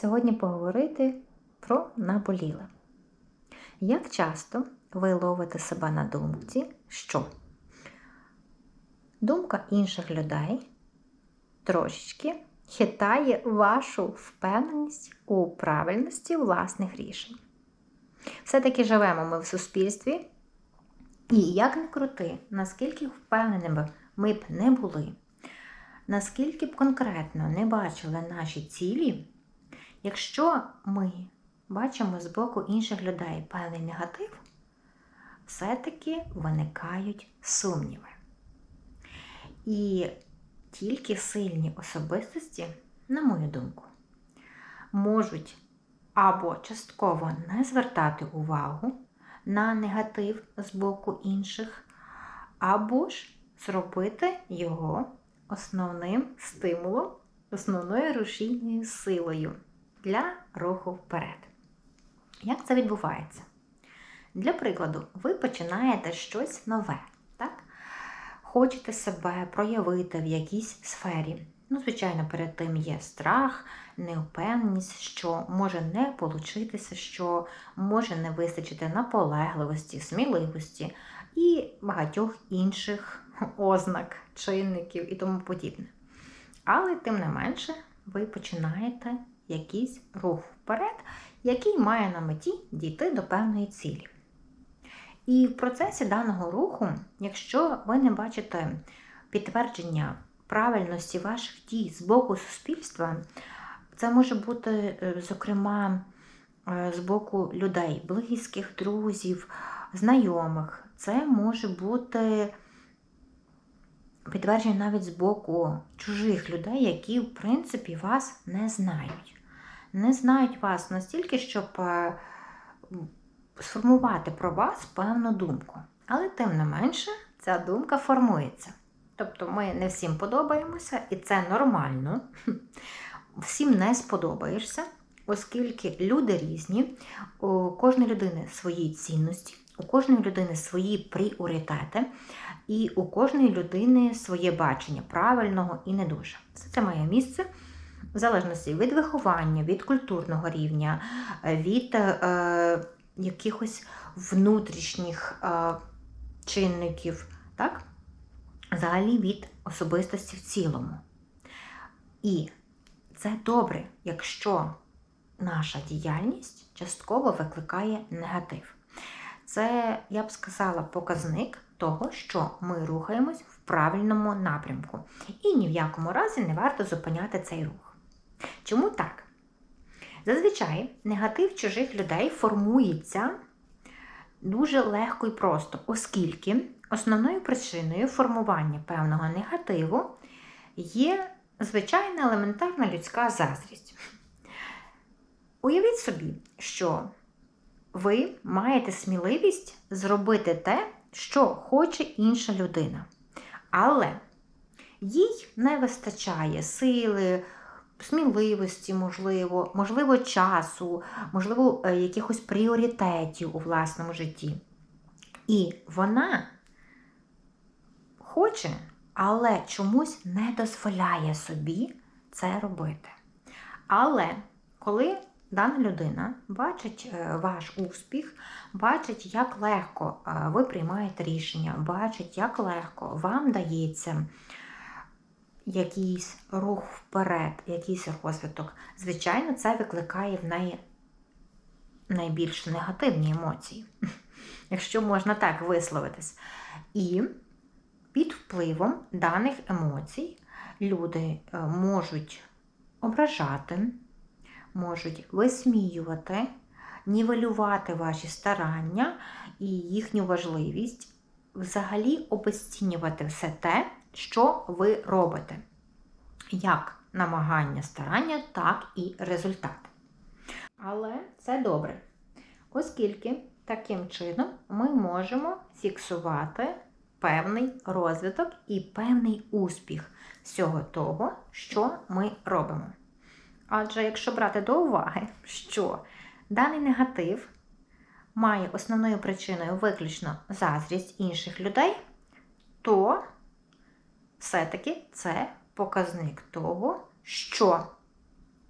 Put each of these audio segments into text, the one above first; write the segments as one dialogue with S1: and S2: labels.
S1: Сьогодні поговорити про наболіле. Як часто ви ловите себе на думці, що думка інших людей трошечки хитає вашу впевненість у правильності власних рішень? Все-таки живемо ми в суспільстві, і як не крути, наскільки впевненими ми б не були, наскільки б конкретно не бачили наші цілі, якщо ми бачимо з боку інших людей певний негатив, все-таки виникають сумніви. І тільки сильні особистості, на мою думку, можуть або частково не звертати увагу на негатив з боку інших, або ж зробити його основним стимулом, основною рушійною силою для руху вперед. Як це відбувається? Для прикладу, ви починаєте щось нове, так? Хочете себе проявити в якійсь сфері. Ну, звичайно, перед тим є страх, неупевненість, що може не получитися, що може не вистачити наполегливості, сміливості і багатьох інших ознак, чинників і тому подібне. Але, тим не менше, ви починаєте якийсь рух вперед, який має на меті дійти до певної цілі. І в процесі даного руху, якщо ви не бачите підтвердження правильності ваших дій з боку суспільства, це може бути, е, зокрема, е, з боку людей, близьких, друзів, знайомих. Це може бути підтвердження навіть з боку чужих людей, які, в принципі, вас не знають. Не знають вас настільки, щоб е, сформувати про вас певну думку. Але, тим не менше, ця думка формується. Тобто ми не всім подобаємося, і це нормально. Всім не сподобаєшся, оскільки люди різні, у кожної людини свої цінності, у кожної людини свої пріоритети, і у кожної людини своє бачення правильного і не дуже. Все це має місце в залежності від виховання, від культурного рівня, від е, якихось внутрішніх е, чинників, так? взагалі від особистості в цілому. І це добре, якщо наша діяльність частково викликає негатив. Це, я б сказала, показник того, що ми рухаємось в правильному напрямку. І ні в якому разі не варто зупиняти цей рух. Чому так? Зазвичай негатив чужих людей формується дуже легко і просто, оскільки основною причиною формування певного негативу є звичайна елементарна людська заздрість. Уявіть собі, що ви маєте сміливість зробити те, що хоче інша людина. Але їй не вистачає сили, сміливості, можливо, можливо, часу, можливо, е, якихось пріоритетів у власному житті. І вона хоче, але чомусь не дозволяє собі це робити. Але коли дана людина бачить е, ваш успіх, бачить, як легко е, ви приймаєте рішення, бачить, як легко вам дається якийсь рух вперед, якийсь розвиток, звичайно, це викликає в неї найбільш негативні емоції, якщо можна так висловитись. І під впливом даних емоцій люди е, можуть ображати, можуть висміювати, нівелювати ваші старання і їхню важливість, взагалі обесцінювати все те, що ви робите. Як намагання старання, так і результат. Але це добре, оскільки таким чином ми можемо фіксувати певний розвиток і певний успіх всього того, що ми робимо. Адже якщо брати до уваги, що даний негатив має основною причиною виключно заздрість інших людей, то все-таки це показник того, що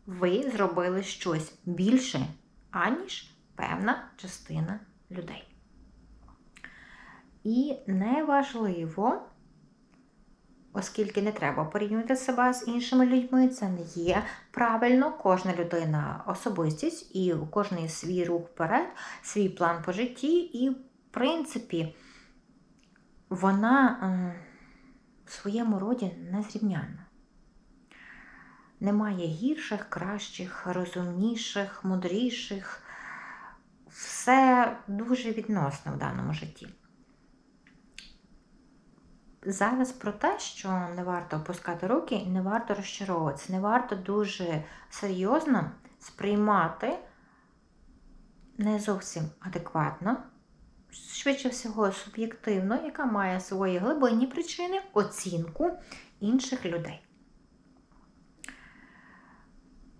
S1: ви зробили щось більше, аніж певна частина людей. І неважливо, оскільки не треба порівнювати себе з іншими людьми, це не є правильно. Кожна людина особистість, і у кожної свій рух вперед, свій план по житті, і, в принципі, вона в своєму роді незрівнянна. Немає гірших, кращих, розумніших, мудріших. Все дуже відносно в даному житті. Зараз про те, що не варто опускати руки не варто розчаровуватися, не варто дуже серйозно сприймати не зовсім адекватно, швидше всього суб'єктивно, яка має свої глибинні причини, оцінку інших людей.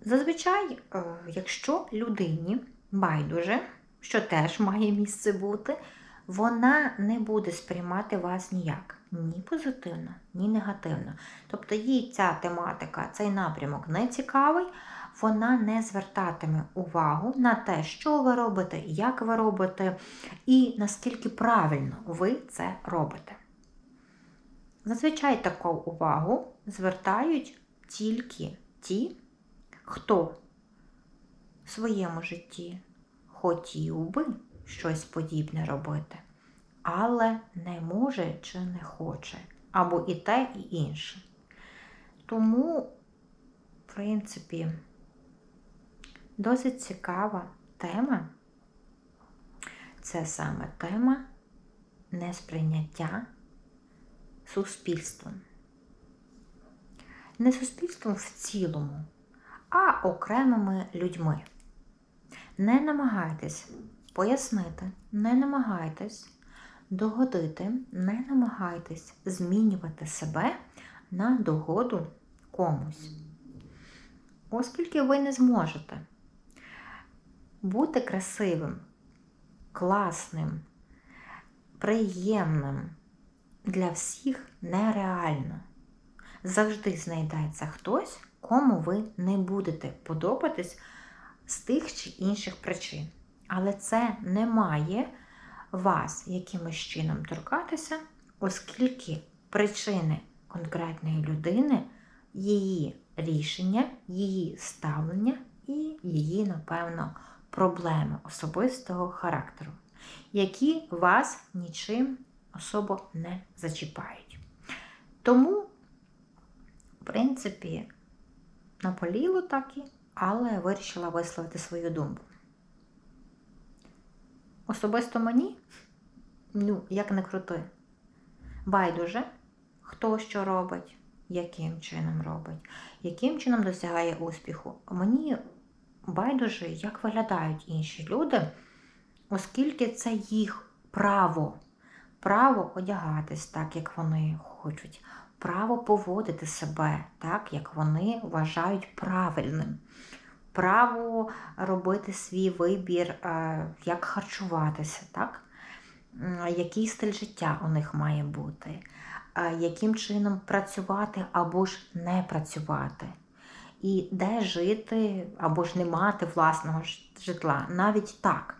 S1: Зазвичай, е, якщо людині байдуже, що теж має місце бути, вона не буде сприймати вас ніяк, ні позитивно, ні негативно. Тобто їй ця тематика, цей напрямок не цікавий, вона не звертатиме увагу на те, що ви робите, як ви робите, і наскільки правильно ви це робите. Зазвичай таку увагу звертають тільки ті, хто в своєму житті хотів би щось подібне робити, але не може чи не хоче, або і те, і інше. Тому, в принципі, досить цікава тема. Це саме тема несприйняття суспільством. Не суспільством в цілому, а окремими людьми. Не намагайтесь пояснити, не намагайтесь догодити, не намагайтесь змінювати себе на догоду комусь. Оскільки ви не зможете бути красивим, класним, приємним для всіх нереально. Завжди знайдеться хтось, кому ви не будете подобатись з тих чи інших причин. Але це не має вас якимось чином торкатися, оскільки причини конкретної людини, її рішення, її ставлення і її, напевно, проблеми особистого характеру, які вас нічим особо не зачіпають. Тому, в принципі, наполіло так і, але вирішила висловити свою думку. Особисто мені, ну, як не крути, байдуже, хто що робить, яким чином робить, яким чином досягає успіху. Мені байдуже, як виглядають інші люди, оскільки це їх право. Право одягатись так, як вони хочуть, право поводити себе так, як вони вважають правильним право робити свій вибір, е, як харчуватися, так? який стиль життя у них має бути, е, яким чином працювати або ж не працювати, і де жити або ж не мати власного житла. Навіть так.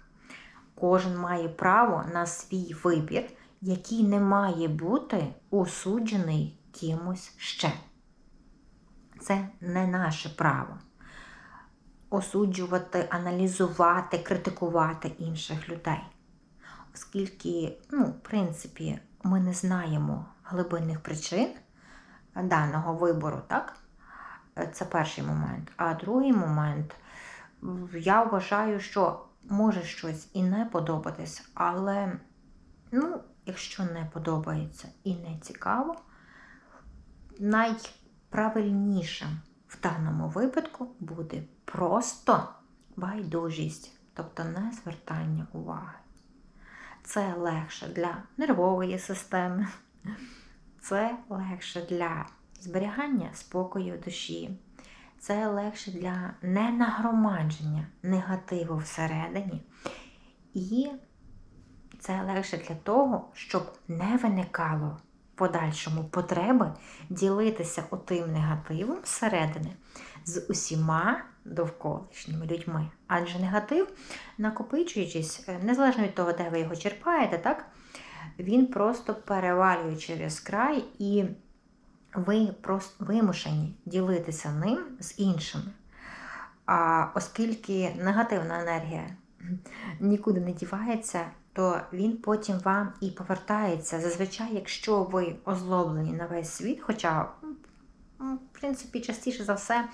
S1: Кожен має право на свій вибір, який не має бути осуджений кимось ще. Це не наше право осуджувати, аналізувати, критикувати інших людей. Оскільки, ну, в принципі, ми не знаємо глибинних причин даного вибору, так? Це перший момент. А другий момент, я вважаю, що може щось і не подобатись, але, ну, якщо не подобається і не цікаво, найправильнішим в даному випадку буде просто байдужість, тобто не звертання уваги. Це легше для нервової системи, це легше для зберігання спокою душі, це легше для ненагромадження негативу всередині. І це легше для того, щоб не виникало подальшому потреби ділитися отим негативом зсередини з усіма довколишніми людьми. Адже негатив, накопичуючись, е, незалежно від того, де ви його черпаєте, так, він просто перевалює через край, і ви просто вимушені ділитися ним з іншими. А оскільки негативна енергія нікуди не дівається, то він потім вам і повертається. Зазвичай, якщо ви озлоблені на весь світ, хоча, в принципі, частіше за все,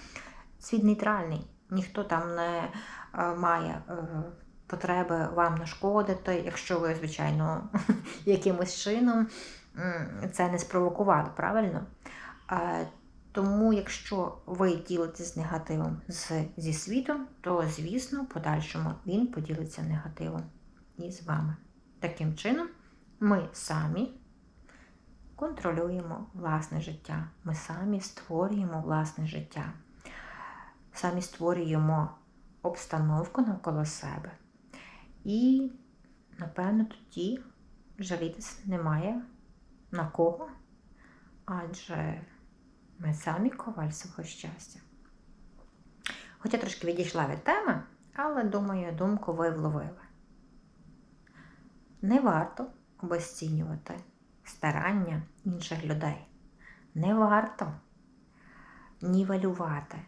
S1: світ нейтральний, ніхто там не е, має е, потреби вам нашкодити, якщо ви, звичайно, якимось чином це не спровокували, правильно? Тому, якщо ви ділитесь негативом з, зі світом, то, звісно, в подальшому він поділиться негативом і з вами. Таким чином, ми самі контролюємо власне життя. Ми самі створюємо власне життя, самі створюємо обстановку навколо себе. І, напевно, тоді жалітися немає на кого, адже ми самі коваль свого щастя. Хоча трошки відійшла від теми, але думаю, думку ви вловили. Не варто обесцінювати старання інших людей. Не варто нівелювати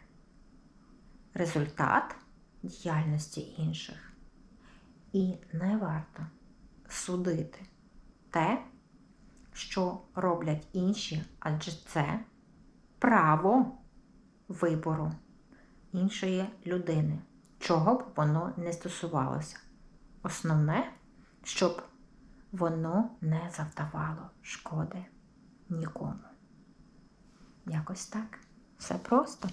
S1: результат діяльності інших. І не варто судити те, що роблять інші, адже це право вибору іншої людини, чого б воно не стосувалося. Основне, щоб воно не завдавало шкоди нікому. Якось так. Все просто.